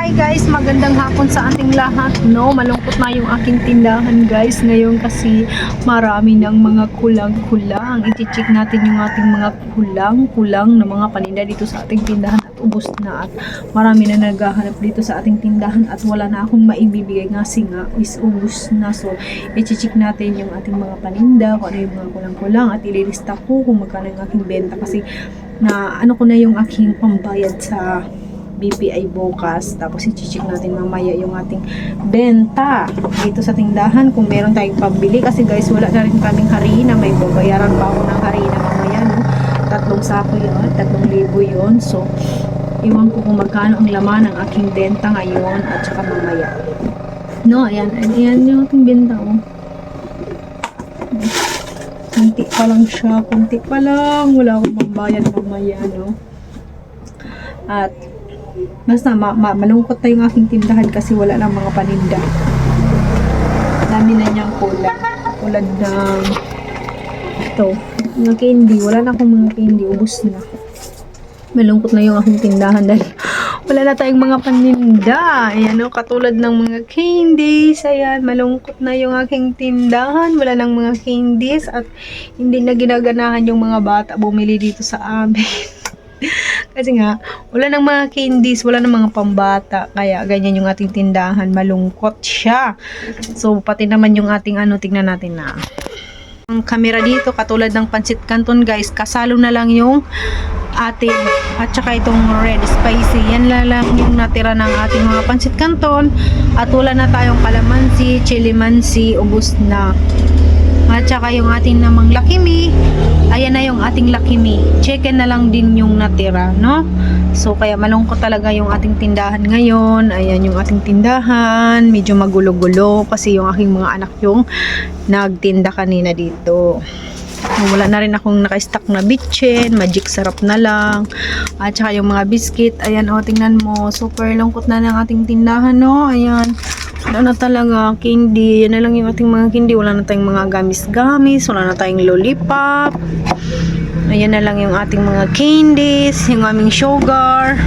Hi guys, magandang hapon sa ating lahat. No, malungkot na yung aking tindahan guys ngayon kasi marami ng mga kulang-kulang. I-check natin yung ating mga kulang-kulang na mga paninda dito sa ating tindahan at ubos na at marami na naghahanap dito sa ating tindahan at wala na akong maibibigay nga is ubos na. So, i-check natin yung ating mga paninda, kung ano yung mga kulang-kulang at ililista ko kung magkano yung aking benta kasi na ano ko na yung aking pambayad sa BPI bukas. Tapos i-check natin mamaya yung ating benta dito sa tindahan kung meron tayong pambili. Kasi guys, wala na rin kaming harina. May babayaran pa ako ng harina mamaya. No? Tatlong sako yun. Tatlong libo yun. So, iwan ko kung magkano ang laman ng aking benta ngayon at saka mamaya. No, ayan. Ayan yung ating benta. Oh. Kunti pa lang siya. Kunti pa lang. Wala akong pambayad mamaya. No? At Basta ma- ma- malungkot na yung aking tindahan kasi wala ng mga paninda. Dami na niyang kulang. Tulad ng ito, mga candy. Wala na akong mga candy. Ubus na. Malungkot na yung aking tindahan dahil wala na tayong mga paninda. Ayan o, katulad ng mga candies. Ayan, malungkot na yung aking tindahan. Wala ng mga candies at hindi na ginaganahan yung mga bata bumili dito sa amin. Kasi nga, wala ng mga candies, wala ng mga pambata. Kaya ganyan yung ating tindahan, malungkot siya. So, pati naman yung ating ano, tingnan natin na. Ang camera dito, katulad ng Pansit Canton guys, kasalo na lang yung ating, at saka itong red spicy. Yan lang yung natira ng ating mga Pansit Canton. At wala na tayong kalamansi, chili mansi, ubos na. At saka yung ating namang lakimi, ayan na yung ating lakimi. Chicken na lang din yung natira, no? So, kaya malungkot talaga yung ating tindahan ngayon. Ayan yung ating tindahan. Medyo magulo-gulo kasi yung aking mga anak yung nagtinda kanina dito. Wala na rin akong naka-stock na bitchin, magic sarap na lang. At saka yung mga biscuit, ayan o, tingnan mo, super lungkot na ng ating tindahan, no? Ayan, wala na talaga, candy, yan na lang yung ating mga candy, wala na tayong mga gamis-gamis, wala na tayong lollipop. Ayan na lang yung ating mga candies, yung aming sugar.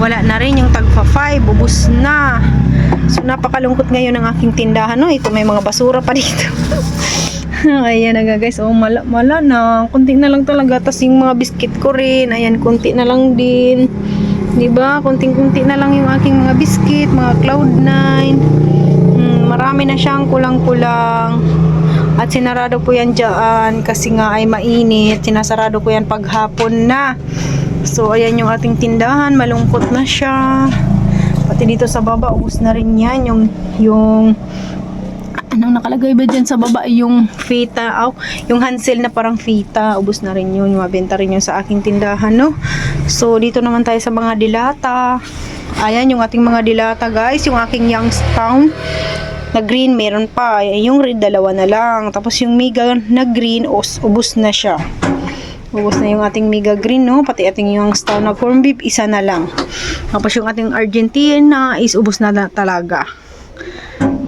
Wala na rin yung tagpa 5, ubus na. So, napakalungkot ngayon ng aking tindahan, no? Ito, may mga basura pa dito. Ayan na guys. Oh, mala, mala na. Kunti na lang talaga. Tapos yung mga biscuit ko rin. Ayan, kunti na lang din. 'Di ba? Kunting-kunti na lang yung aking mga biscuit, mga Cloud9. Hmm, marami na siyang kulang-kulang. At sinarado ko yan dyan kasi nga ay mainit. Sinasarado ko yan paghapon na. So, ayan yung ating tindahan. Malungkot na siya. Pati dito sa baba, ubus na rin yan. Yung, yung anong nakalagay ba dyan sa baba yung fita oh, yung hansel na parang fita ubos na rin yun mabenta rin yun sa aking tindahan no so dito naman tayo sa mga dilata ayan yung ating mga dilata guys yung aking Youngstown na green meron pa yung red dalawa na lang tapos yung mega na green os, ubos na siya ubos na yung ating mega green no pati ating Youngstown na corn beef isa na lang tapos yung ating Argentina is ubos na, na talaga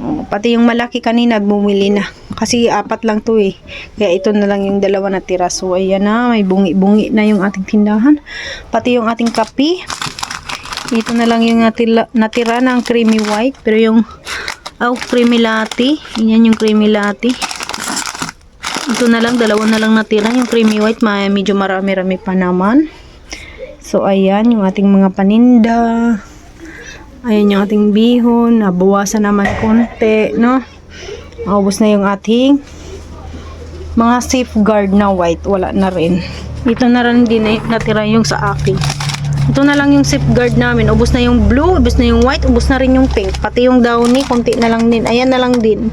Oh, Pati yung malaki kanina bumili na. Kasi apat lang to eh. Kaya ito na lang yung dalawa na tira. So ayan na, may bungi-bungi na yung ating tindahan. Pati yung ating kape. Ito na lang yung natira, natira ng creamy white. Pero yung oh, creamy latte. Yan yung creamy latte. Ito na lang, dalawa na lang natira. Yung creamy white, may medyo marami-rami pa naman. So ayan, yung ating mga paninda. Ayan yung ating bihon. Nabawasan naman konti, no? Maubos na yung ating mga safeguard na white. Wala na rin. Ito na rin din eh, natira yung sa akin. Ito na lang yung safeguard namin. Ubos na yung blue, ubos na yung white, ubos na rin yung pink. Pati yung downy, konti na lang din. Ayan na lang din.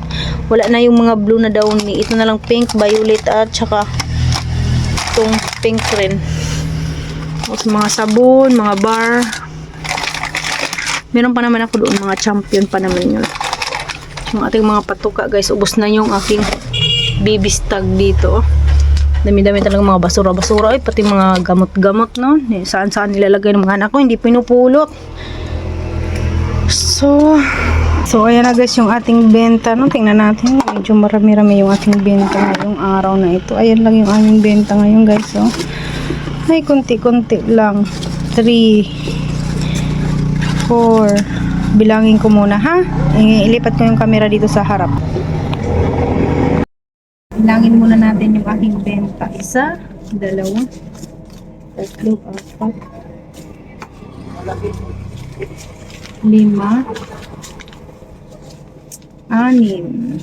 Wala na yung mga blue na downy. Ito na lang pink, violet at saka itong pink rin. Tapos mga sabon, mga bar, Meron pa naman ako doon, mga champion pa naman yun. Yung ating mga patuka guys, ubos na yung aking baby stag dito. Dami-dami talaga mga basura-basura. Ay, pati mga gamot-gamot, no? Saan-saan nilalagay ng mga anak ko, hindi pinupulot. So, so ayan na guys yung ating benta, no? Tingnan natin, medyo marami-rami yung ating benta ngayong araw na ito. Ayan lang yung aming benta ngayon guys, oh. Ay, konti-konti lang. 3, 4. Bilangin ko muna ha. I- Ilipat ko yung camera dito sa harap. Bilangin muna natin yung aking benta. Isa, dalawa, tatlo, apat, lima, anim.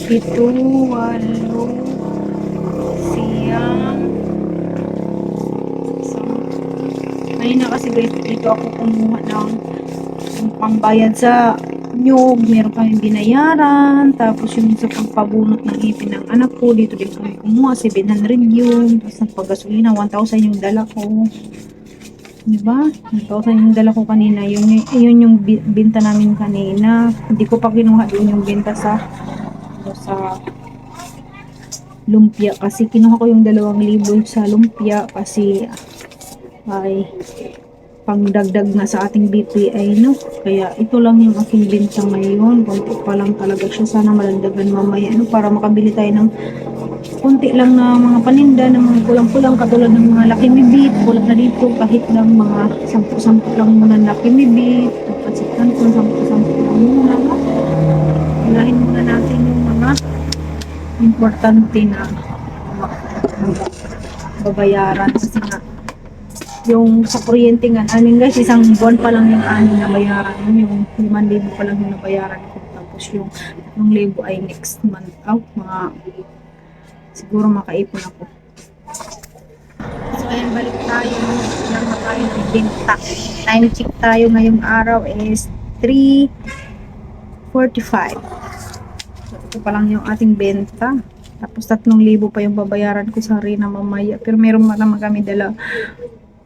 Pito, walo, siyam, Ayun na kasi guys, dito ako kumuha ng ng pambayad sa nyug, meron kami binayaran, tapos yung sa pagpabunot ng ipin ng anak ko, dito din kami kumuha, 700 yun, tapos ng paggasolina, 1,000 yung dala ko. Diba? 1,000 yung dala ko kanina, yun, yun, yun yung bi- binta namin kanina. Hindi ko pa kinuha din yung binta sa ano, sa lumpia kasi kinuha ko yung dalawang libo sa lumpia kasi ay pangdagdag na sa ating BPI no? Kaya ito lang yung aking benta ngayon. Konti pa lang talaga siya. Sana malandagan mamaya no? Para makabili tayo ng konti lang na mga paninda ng mga kulang-kulang. Katulad ng mga Me Beat kulang na dito. Kahit lang mga sampu-sampu lang muna na Lucky Me Beat. Pansitan ko sampu-sampu lang muna. No? Unahin muna natin yung mga importante na babayaran kasi nga yung sa kuryente nga amin guys isang buwan pa lang yung amin na bayaran. Yun yung 5,000 pa lang yung nabayaran ko. Tapos yung 3,000 ay next month out mga siguro makaipon ako. So ayan balik tayo. Lang na tayo ng binta. Time check tayo ngayong araw is 3.45 so ito pa lang yung ating benta tapos 3,000 pa yung babayaran ko. Sa Rina mamaya. Pero meron naman kami dala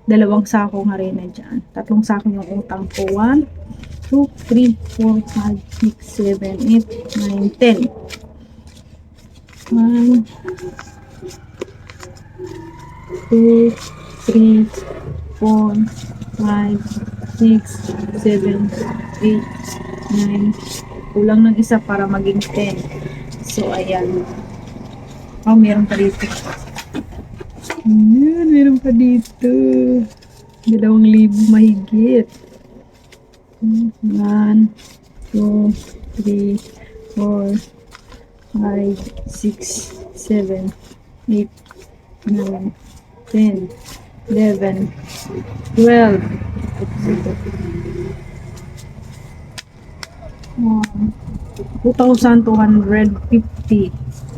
dalawang sako nga rin na dyan. Tatlong sako yung utang ko. 1, 2, 3, 4, 5, 6, 7, 8, 9, 10. 1, 2, 3, 4, 5, 6, 7, 8, 9. Kulang ng isa para maging 10. So, ayan. Oh, meron pa dito. Ayan, meron pa dito. Dalawang libo mahigit. One, two, three, four, five, six, seven, eight, nine, ten, eleven, twelve. Um, 2,250 yung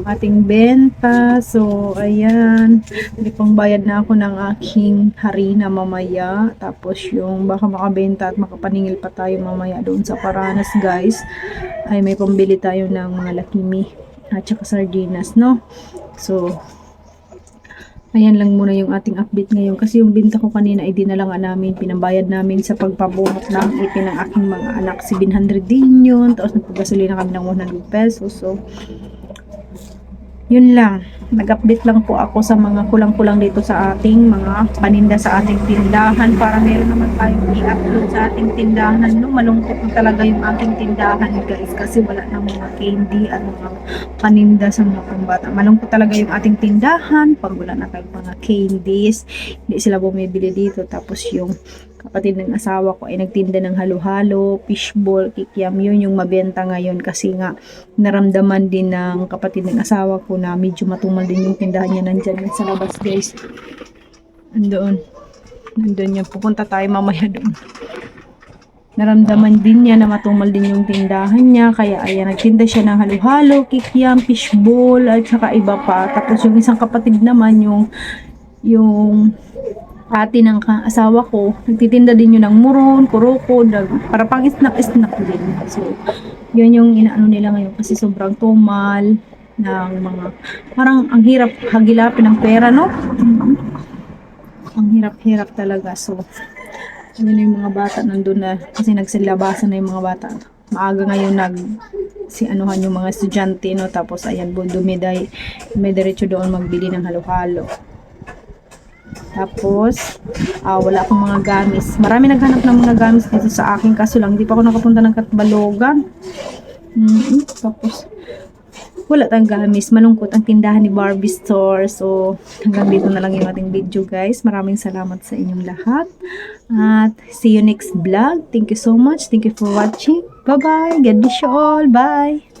ating benta. So, ayan. May pangbayad na ako ng aking harina mamaya. Tapos yung baka makabenta at makapaningil pa tayo mamaya doon sa Paranas, guys. Ay may pambili tayo ng mga lakimi at saka sardinas, no? So, ayan lang muna yung ating update ngayon. Kasi yung binta ko kanina ay dinala nga namin. Pinambayad namin sa pagpabunot ng ipin ng aking mga anak. 700 din yun. Tapos nagpagasolina kami ng 100 pesos. So, yun lang. Nag-update lang po ako sa mga kulang-kulang dito sa ating mga paninda sa ating tindahan para meron naman tayong i-upload sa ating tindahan. No? Malungkot na talaga yung ating tindahan guys kasi wala na mga candy at mga paninda sa mga pambata. Malungkot talaga yung ating tindahan pag wala na tayong mga candies. Hindi sila bumibili dito. Tapos yung kapatid ng asawa ko ay nagtinda ng halo-halo, fishball, kikiam. Yun yung mabenta ngayon kasi nga naramdaman din ng kapatid ng asawa ko na medyo matumal din yung tindahan niya nandyan sa labas guys. Andoon. Nandun yan. Pupunta tayo mamaya doon. Naramdaman din niya na matumal din yung tindahan niya. Kaya ayan, nagtinda siya ng halo-halo, kikiam, fishball, at saka iba pa. Tapos yung isang kapatid naman, yung yung ate ng asawa ko, nagtitinda din yun ng muron, kuroko, para pang snack-snack din. So, yun yung inaano nila ngayon kasi sobrang tumal ng mga, parang ang hirap hagilapin ng pera, no? Ang hirap-hirap talaga. So, yun yung mga bata nandun na, kasi nagsilabasan na yung mga bata. Maaga ngayon nag, si anuhan yung mga estudyante, no? Tapos, ayan, dumiday, dumidiretso doon magbili ng halo-halo. Tapos, ah, wala akong mga gamis. Marami naghanap ng mga gamis dito sa akin kaso lang hindi pa ako nakapunta ng Katbalogan. Mm, tapos, wala tayong gamis. Malungkot ang tindahan ni Barbie Store. So, hanggang dito na lang yung ating video, guys. Maraming salamat sa inyong lahat. At see you next vlog. Thank you so much. Thank you for watching. Bye-bye. God bless you all. Bye.